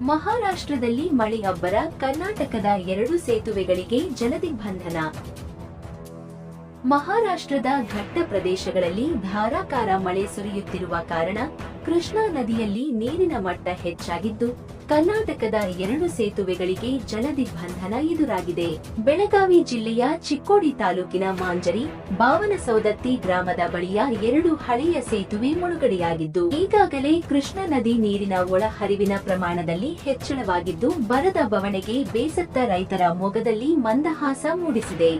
ಮಹಾರಾಷ್ಟ್ರದಲ್ಲಿ ಮಳೆಯಬ್ಬರ ಕರ್ನಾಟಕದ ಎರಡು ಸೇತುವೆಗಳಿಗೆ ಜಲದಿಗ್ಬಂಧನ ಮಹಾರಾಷ್ಟ್ರದ ಘಟ್ಟ ಪ್ರದೇಶಗಳಲ್ಲಿ ಧಾರಾಕಾರ ಮಳೆ ಸುರಿಯುತ್ತಿರುವ ಕಾರಣ ಕೃಷ್ಣಾ ನದಿಯಲ್ಲಿ ನೀರಿನ ಮಟ್ಟ ಹೆಚ್ಚಾಗಿದ್ದು ಕರ್ನಾಟಕದ ಎರಡು ಸೇತುವೆಗಳಿಗೆ ಜಲದಿಗ್ಬಂಧನ ಎದುರಾಗಿದೆ. ಬೆಳಗಾವಿ ಜಿಲ್ಲೆಯ ಚಿಕ್ಕೋಡಿ ತಾಲೂಕಿನ ಮಾಂಜರಿ, ಬಾವನಸೌದತ್ತಿ ಗ್ರಾಮದ ಬಳಿಯ ಎರಡು ಹಳೆಯ ಸೇತುವೆ ಮುಳುಗಡೆಯಾಗಿದ್ದು, ಈಗಾಗಲೇ ಕೃಷ್ಣಾ ನದಿ ನೀರಿನ ಒಳಹರಿವಿನ ಪ್ರಮಾಣದಲ್ಲಿ ಹೆಚ್ಚಳವಾಗಿದ್ದು, ಬರದ ಬವಣೆಗೆ ಬೇಸತ್ತ ರೈತರ ಮೊಗದಲ್ಲಿ ಮಂದಹಾಸ ಮೂಡಿಸಿದೆ.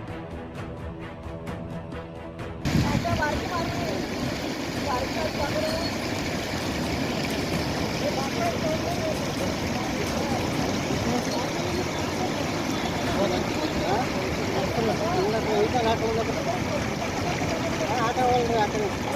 ಹಾಕಿ ಹಾಕಿ